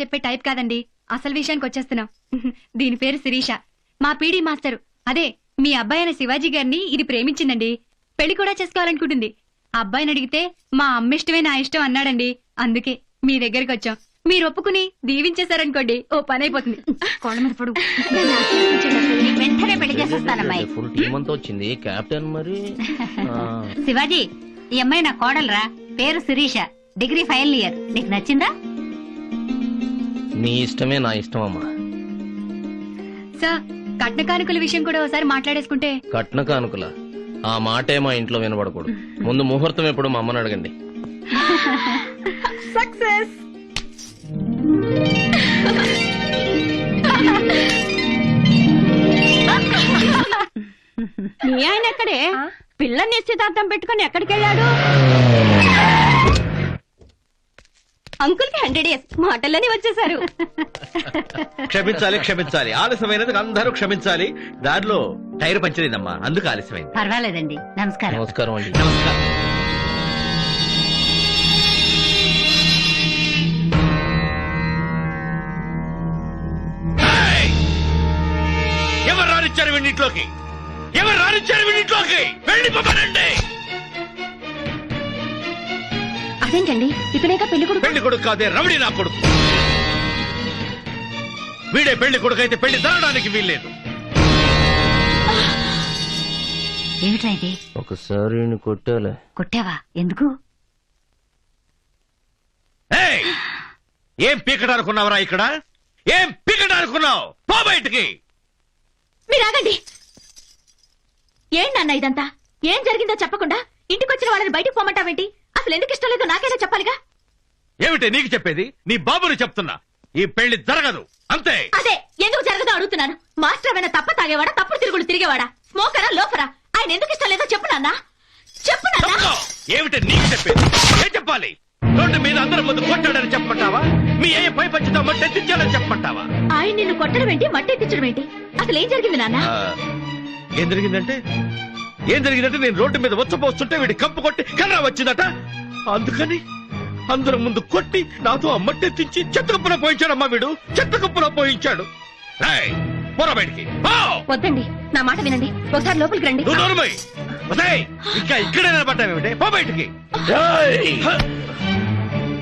చెప్పే టైప్ కాదండి. అసలు విషయానికి వచ్చేస్తున్నాం. దీని పేరు శిరీష. మా పీడీ మాస్టర్. అదే మీ అబ్బాయి అయిన శివాజీ గారిని ఇది ప్రేమించిందండి. పెళ్ళి కూడా చేసుకోవాలనుకుంటుంది. అబ్బాయిని అడిగితే మా అమ్మ ఇష్టమే నా ఇష్టం అన్నాడండి. అందుకే మీ దగ్గరికి వచ్చాం. మీరు ఒప్పుకుని దీవించేశారనుకోండి ఓ పని అయిపోతుంది. కోళ్ళ మీద పడు. వెంటనే పెళ్ళి చేసేస్తానమ్మాయి ఫుల్ టీం అంతా వచ్చింది. కెప్టెన్ మరి? ఆ, శివాజీ ఈ అమ్మాయి నా కోడలరా. పేరు శిరీష. Degree final year. నీకు నచ్చిందా? నీ ఇష్టమే నా ఇష్టం అమ్మా. సార్ కట్న కానుకల విషయం కూడా ఒకసారి మాట్లాడేసుకుంటే? కట్న కానుకల. ఆ మాటే మా ఇంట్లో వినబడకూడదు. ముందు ముహూర్తం ఎప్పుడు మా అమ్మని అడగండి. సక్సెస్! నీ ఆయన ఎక్కడే? పిల్ల నిశ్చితార్థం పెట్టుకుని ఎక్కడికి వెళ్ళాడు అంకుల్కి హండ్రెడ్ ఇయర్స్ మాటల్లోనే వచ్చేసారు. క్షమించాలి క్షమించాలి. ఆలస్యమైనందుకు అందరూ క్షమించాలి. దారిలో టైర్ పంచలేదమ్మా. అందుకు ఆలస్యమైంది. పర్వాలేదండి. నమస్కారం. నమస్కారం అండి. నమస్కారం! ఎవరు రానిచ్చారు వీడింట్లోకి ఎవరు రానిచ్చారు వీడింట్లోకి వెళ్ళి పంపనండి అదేంటండి ఇతనేగా పెళ్ళి కొడుకు? పెళ్ళి కొడుకు కాదే రవిడి నా కొడుకు. వీడే పెళ్ళి కొడుకు అయితే పెళ్ళి జరగడానికి వీల్లేదు. ఏమిట్రా ఇది? ఒకసారి కొట్టాలే. కొట్టావా? ఎందుకు! ఏం పీకడానుకున్నావరా ఇక్కడ? ఏం పీకడానుకున్నావు పో బయటికి! మీరు ఆగండి. ఏంటన్న ఇదంతా? ఏం జరిగిందో చెప్పకుండా ఇంటికి వచ్చిన వాళ్ళని బయటికి పోమంటావేంటి? అసలు ఎందుకు ఇష్టం లేదో నాకైనా చెప్పాలిగా? ఏమిటి నీకు చెప్పేది? నీ బాబుని చెప్తున్నా. ఈ పెళ్ళి జరగదు. అంతే. అదే ఎందుకు జరగదో అడుగుతున్నాను. మాస్టర్ ఏమైనా తప్ప తాగేవాడా? తప్పుడు తిరుగులు తిరిగేవాడా? స్మోకరా లోఫరా ఆయన ఎందుకు ఇష్టం లేదో చెప్పు నాన్న. చెప్పు నాన్న. తప్పుకో. ఏమిటి నీకు చెప్పేది? ఏం చెప్పాలి? రోడ్డు మీద అందరి ముందు కొట్టాడని చెప్పమంటావా? మీ ఏ పై పంచుతో మట్టెత్తించాలని చెప్పమంటావా? ఆయన నిన్ను కొట్టడం ఏంటి? మట్టి ఎత్తించడం ఏంటి? అసలు ఏం జరిగింది నాన్న? ఆ, ఏం జరిగిందంటే ఏం జరిగిందంటే నేను రోడ్డు మీద వచ్చపోస్తుంటే వీడి కంపు కొట్టి కర్ర వచ్చిందట. అందుకని అందరి ముందు కొట్టి నాతో ఆ కుప్పలో పోయించాడమ్మా వీడు. పోయించాడు. పోరా బయటికి! వద్దండి నా మాట వినండి. ఒకసారి లోపలికి రండి. ఇంకా ఇక్కడే నిలబడ్డావేమిటే పో బయటికి!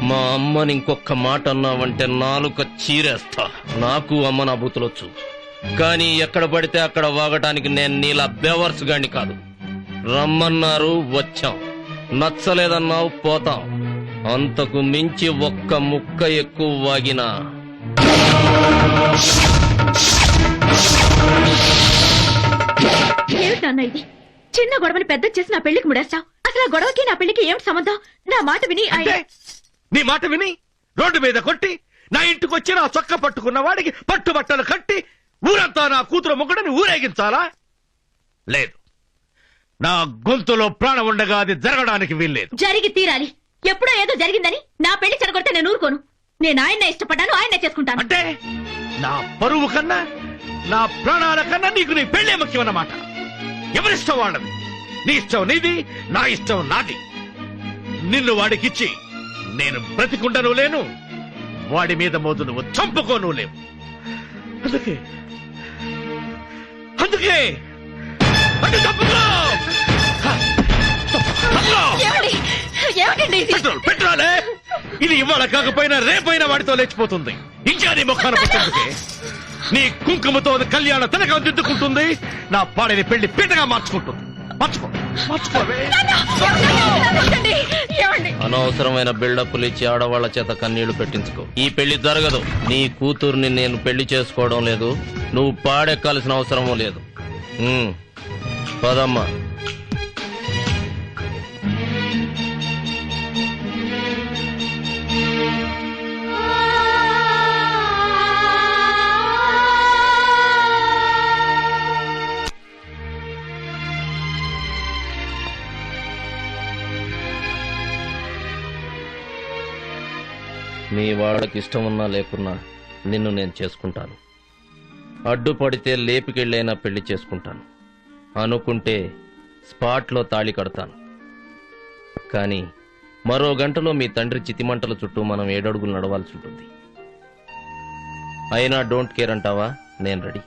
మా అమ్మని ఇంకొక మాట అన్నావంటే నాలుక చీరేస్తా. నాకు అమ్మ నా బూతులొచ్చు. కానీ ఎక్కడ పడితే అక్కడ వాగటానికి నేను నీలా బెవర్స్ గాని కాదు. రమ్మన్నారు వచ్చాం. నచ్చలేదన్నావు పోతాం. అంతకు మించి ఒక్క ముక్క ఎక్కువ వాగినా. ఇది? చిన్న గొడవని పెద్ద చేసి నా పెళ్ళికి ముడేస్తావు. అసలు ఆ గొడవకి నా పెళ్ళికి ఏమిటి సంబంధం? నా మాట విని ఆయన అంటే నీ మాట విని రోడ్డు మీద కొట్టి నా ఇంటికి వచ్చి నా చొక్క పట్టుకున్న వాడికి పట్టు బట్టలు కట్టి ఊరంతా నా కూతురు మొక్కడని ఊరేగించాలా? లేదు. నా గొంతులో ప్రాణం ఉండగా అది జరగడానికి వీల్లేదు. జరిగి తీరాలి. ఎప్పుడో ఏదో జరిగిందని నా పెళ్ళి చెడగొడితే నేను ఊరుకోను. నేను ఆయన్నే ఇష్టపడ్డాను ఆయన్నే చేసుకుంటాను. అంటే నా పరువు కన్నా నా ప్రాణాల కన్నా నీకు నీ పెళ్ళే ముఖ్యం అన్నమాట ఎవరిష్టం వాళ్ళది? నీ ఇష్టం నీది నా ఇష్టం నాది. నిన్ను వాడికిచ్చి నేను బ్రతికుండను లేను వాడి మీద మోదు నువ్వు చంపుకోను లేవు. అందుకే అందుకే పెట్రోల్ పెట్రోలే! ఇది ఇవాళ కాకపోయినా రేపైనా వాడితో లేచిపోతుంది. ఇంకా నీ ముఖాన పెట్టేందుకే. నీ కుంకుమతో కళ్యాణ తిలకం దిద్దుకుంటుంది. నా పాడిని పెళ్ళి పీటగా మార్చుకుంటుంది. మార్చుకో అనవసరమైన బిల్డప్లు ఇచ్చి ఆడవాళ్ళ చేత కన్నీళ్ళు పెట్టించుకో. ఈ పెళ్ళి జరగదు. నీ కూతుర్ని నేను పెళ్ళి చేసుకోవడం లేదు. నువ్వు పాడెక్కాల్సిన అవసరమూ లేదు. పదమ్మా. మీ వాళ్ళకి ఇష్టం ఉన్నా లేకున్నా నిన్ను నేను చేసుకుంటాను. అడ్డుపడితే లేపికెళ్ళైనా పెళ్ళి చేసుకుంటాను. అనుకుంటే స్పాట్లో తాళి కడతాను. కానీ మరో గంటలో మీ తండ్రి చితిమంటల చుట్టూ మనం ఏడడుగులు నడవాల్సి ఉంటుంది. అయినా డోంట్ కేర్ అంటావా? నేను రెడీ.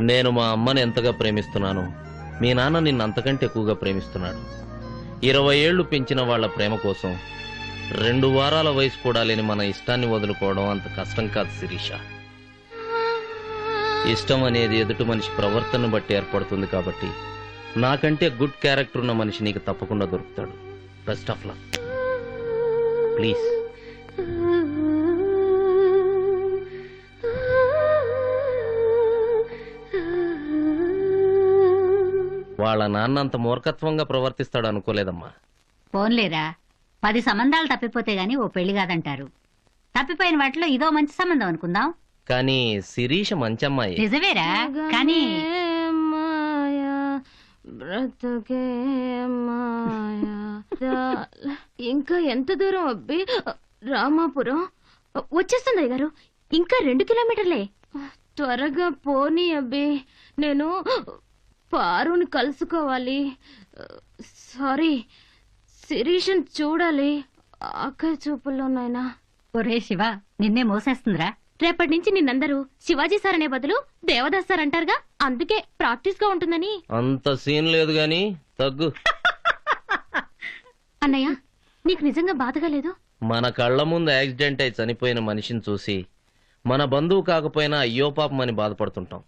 నేను మా అమ్మని ఎంతగా ప్రేమిస్తున్నాను మీ నాన్న నిన్ను అంతకంటే ఎక్కువగా ప్రేమిస్తున్నాడు. ఇరవై ఏళ్ళు పెంచిన వాళ్ళ ప్రేమ కోసం రెండు వారాల వయసు కూడా లేని మన ఇష్టాన్ని వదులుకోవడం అంత కష్టం కాదు శిరీష. ఇష్టం అనేది ఎదుటి మనిషి ప్రవర్తన బట్టి ఏర్పడుతుంది కాబట్టి నాకంటే గుడ్ క్యారెక్టర్ ఉన్న మనిషి నీకు తప్పకుండా దొరుకుతాడు. బెస్ట్ ఆఫ్ లక్ ప్లీజ్ వాళ్ళ నాన్న అంత మూర్ఖత్వంగా ప్రవర్తిస్తాడు అనుకోలేదమ్మా. పోన్లేరా. పది సంబంధాలు తప్పిపోతే గాని ఓ పెళ్ళి కాదంటారు. తప్పిపోయిన వాటిలో ఇదో మంచి సంబంధం అనుకుందాం. కానీ శిరీష మంచమ్మాయి. నిజమేరా? కానీ బ్రతుకే ఇంకా ఎంత దూరం అబ్బి? రామాపురం? వచ్చేస్తుంది గారు. ఇంకా రెండు కిలోమీటర్లే. త్వరగా పోనీ అబ్బి. నేను పారుని కలుసుకోవాలి. సారీ శిరీష్ చూడాలి. ఆఖరి చూపుల్లో నాయనా. ఒరే శివ నిన్నే మోసేస్తుందిరా. రేపటి నుంచి నిన్నందరూ శివాజీ సార్ అనే బదులు దేవదాస్ సార్ అంటారుగా అందుకే ప్రాక్టీస్గా ఉంటుందని. అంత సీన్ లేదు గాని తగ్గు. అన్నయ్య నీకు నిజంగా బాధగా లేదు? మన కళ్ళ ముందు యాక్సిడెంట్ అయి చనిపోయిన మనిషిని చూసి మన బంధువు కాకపోయినా అయ్యో పాపం అని బాధపడుతుంటాం.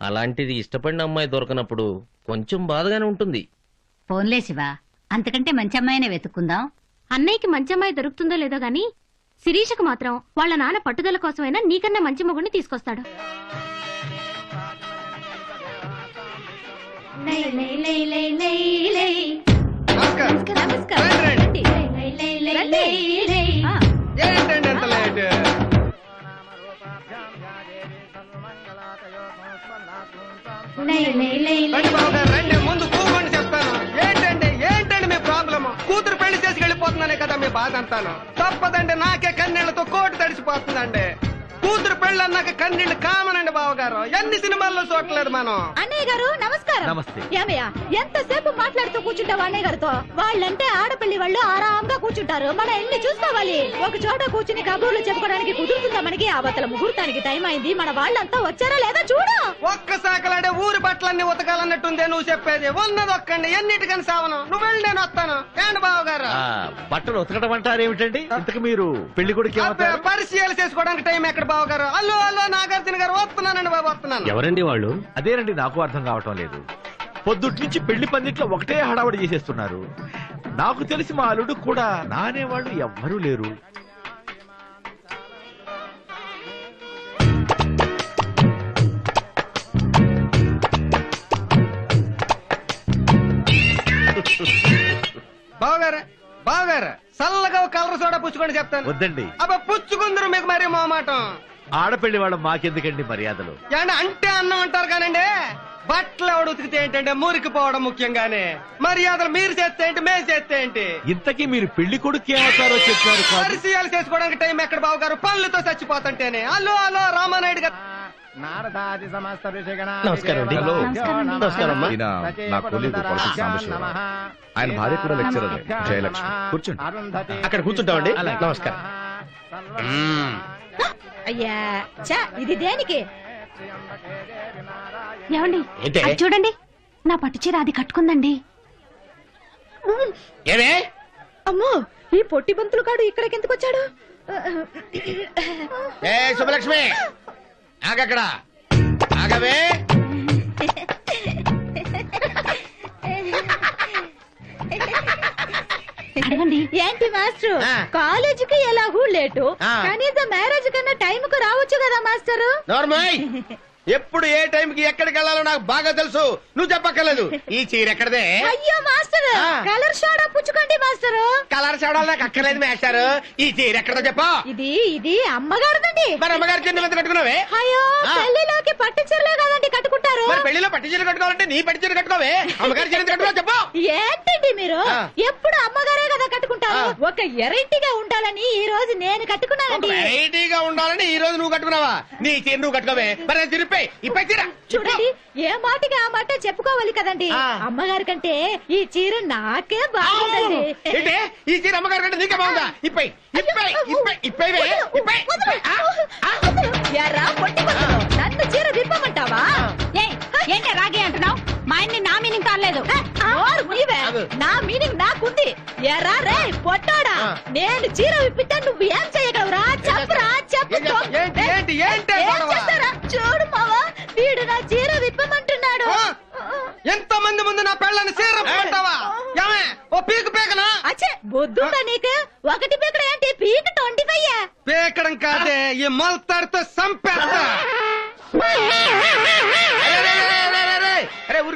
అలాంటిది ఇష్టపడిన అమ్మాయి దొరకనప్పుడు కొంచెం బాధగానే ఉంటుంది. పోన్లే శివ అంతకంటే మంచి అమ్మాయినే వెతుక్కుందాం. అన్నయ్యకి మంచి అమ్మాయి దొరుకుతుందో లేదో గాని శిరీషకు మాత్రం వాళ్ళ నాన్న పట్టుదల కోసమైనా నీకన్నా మంచి మొగుడిని తీసుకొస్తాడు. ఏంటండి ఎంత లేట్? రండి. బాధ అంతాను తప్పదండి నాకే కన్నీళ్ళతో కోటి తడిసిపోతుందండి కూతురు పెళ్ళన్నాక కన్నీళ్ళు కామనండి బావగారు. ఎన్ని సినిమాల్లో చూడలేదు మనం. అన్నయ్య గారు నమస్కారం. నమస్తే. ఏమయ్య ఎంతసేపు మాట్లాడుతూ కూర్చుంటావు అన్నయ్య గారితో? వాళ్ళంటే ఆడపిల్లి వాళ్ళు ఆరాంగా కూర్చుంటారు. మన ఎన్ని చూసుకోవాలి? ఒక చోట కూర్చుని కబుర్లు చెప్పుకోవడానికి కుదురుతుందా మనకి? అవతల ముహూర్తానికి టైం అయింది. మన వాళ్ళంతా వచ్చారా లేదా చూడు. ఒక్క శాఖలాడే ఊరి బట్టలన్నీ ఉతకాలన్నట్టుందే నువ్వు చెప్పేది. ఉన్నది ఒక్కండి ఎన్నిటికని సావను. నువ్వు వెళ్ళి నేను వస్తాను. ఏంటి బావగారు? ఆ, బట్టలు ఉతకడం అంటారు ఏమిటండి? ఇంతకు మీరు పెళ్ళి కొడుకు పరిచయాలు చేసుకోవడానికి టైం ఎక్కడ బావగారు? అల్లు అల్లు నాగార్జున గారు వస్తున్నానండి బాబు వస్తున్నాను. ఎవరండి వాళ్ళు? అదేనండి నాకు అర్థం కావటం లేదు. పొద్దుటి నుంచి పెళ్ళి పందిట్లో ఒకటే హడావడి చేసేస్తున్నారు. నాకు తెలిసి మా అల్లుడు కూడా నానే వాళ్ళు ఎవ్వరూ లేరు. బావగారు బావగారు చల్లగా కలర్ సోడా పుచ్చుకొని చెప్తాను. వద్దండి. అబ్బా పుచ్చుకుందరు మీకు మరి మొహమాటం ఆడపెళ్ళి వాళ్ళ మాకెందుకండి మర్యాదలు? అంటే అన్నం అంటారు కానండి. బట్టలు ఎవడు ఉతికితే ఏంటంటే మురికి పోవడం ముఖ్యంగానే. మర్యాదలు మీరు చేస్తే ఏంటి మేము చేస్తే ఏంటి? ఇంతకీ మీరు పెళ్ళి కొడుకు ఏమవుతారో చెప్పారు కాదు? పరిచయాలు చేసుకోవడానికి టైం ఎక్కడ బావగారు? పనులతో చచ్చిపోతుంటేనే. అల్లు అల్లు రామానాయుడు గారు. నమస్కారం అండి. హలో. నమస్కారం అమ్మా. ఈయన నా కొలీగ్ పొలిటిక్స్ సాంబశివరావు. ఆయన భార్య కూడా జయలక్ష్మి. కూర్చోండి. అక్కడ కూర్చుంటామండి. నమస్కారం. అయ్యా చా ఇది దేనికి? ఏమండి? ఏంటే? అది చూడండి. నా పట్టు చీర అది కట్టుకుందండి. ఏమే? అమ్మో ఈ పొట్టి బంతులు కాడు ఇక్కడికి ఎందుకు వచ్చాడు? ఏ శుభలక్ష్మి ఆగక్కడ. ఆగవే. అడగండి. ఏంటి మాస్టర్? ఆ. కాలేజీకి ఎలాగూ లేటు. ఆ. కనీసం మ్యారేజ్ కన్నా టైం కు రావచ్చు కదా మాస్టరు? నోర్మాయ్ ఎప్పుడు ఏ టైంకి ఎక్కడికి వెళ్ళాలో నాకు బాగా తెలుసు. నువ్వు చెప్పక్కర్లేదు. ఈ చీర ఎక్కడదే? అయ్యో మాస్టర్. ఆ. కలర్ షోడా పుచ్చుకోండి మాస్టరు. కలర్ చూడాలి నాకు అక్కర్లేదు మేస్టారు. ఈ చీర ఎక్కడో చెప్పా. ఇది ఇది అమ్మగారిదండి. మరి అమ్మగారి చిన్న మీద కట్టుకున్నావే? అయ్యో ఆ. పెళ్ళిలోకి పట్టు చీరలే కదండి కట్టుకుంటారు. మరి పెళ్ళిలో పట్టు చీర కట్టుకోవాలంటే నీ పట్టు చీర కట్టుకోవే. అమ్మగారి చీర కట్టుకో చెప్పు. ఏంటండి మీరు? ఆ. ఎప్పుడు అమ్మగారే కదా ఆ. ఒక ఎరైటీగా ఉండాలని ఈ రోజు నేను కట్టుకున్నానండి. వెరైటీగా ఉండాలని ఈ రోజు నువ్వు కట్టుకున్నావా? నీ చీర నువ్వు కట్టుకోవే. మరి తిరిపే ఇప్పై తీరా చూడండి ఏ మాటకి ఆ మాట చెప్పుకోవాలి కదండి. ఆ. అమ్మగారి కంటే ఈ చీర నాకే బాగుందండి. ఏంటి? ఈ చీర అమ్మగారి కంటే నీకే బాగుందా? ఇప్పై. ఇప్పై. ఇప్పై. ఇప్పై ఇప్పై. ఇప్పై. ఆ, ఆ. ఎర్రా పొట్టి నన్ను చీర విప్పమంటావా? ఏయ్, ఏంటి రాగి అంటున్నావు? మా ఆయన్ని నా మీనింగ్ కాలేదు. నా మీనింగ్ నాకుంది. ఎరా రే. నేను చీర విప్పితే నువ్వు ఏం చేయగలవురా చెప్పురా చెప్పు? ఏంటి ఏంటి ఏంటి ఏం గొడవ? చేస్తారా చూడు మావా వీడు నా చీర విప్పమంటున్నాడు ఆ? ఎంత మంది ముందు నా పెళ్ళని సీరమ్మంటావా ఏమే ఓ పీకు పీకనా అచ్చే బొద్దుందా నీకు ఒకటి పీకడ ఏంటి పీక ట్వంటీ పీకడం కాదే ఈ మొలతాడితో సంపేస్తా అరే, అరే, అరే, అరే, అరే, అరే, ఊరికే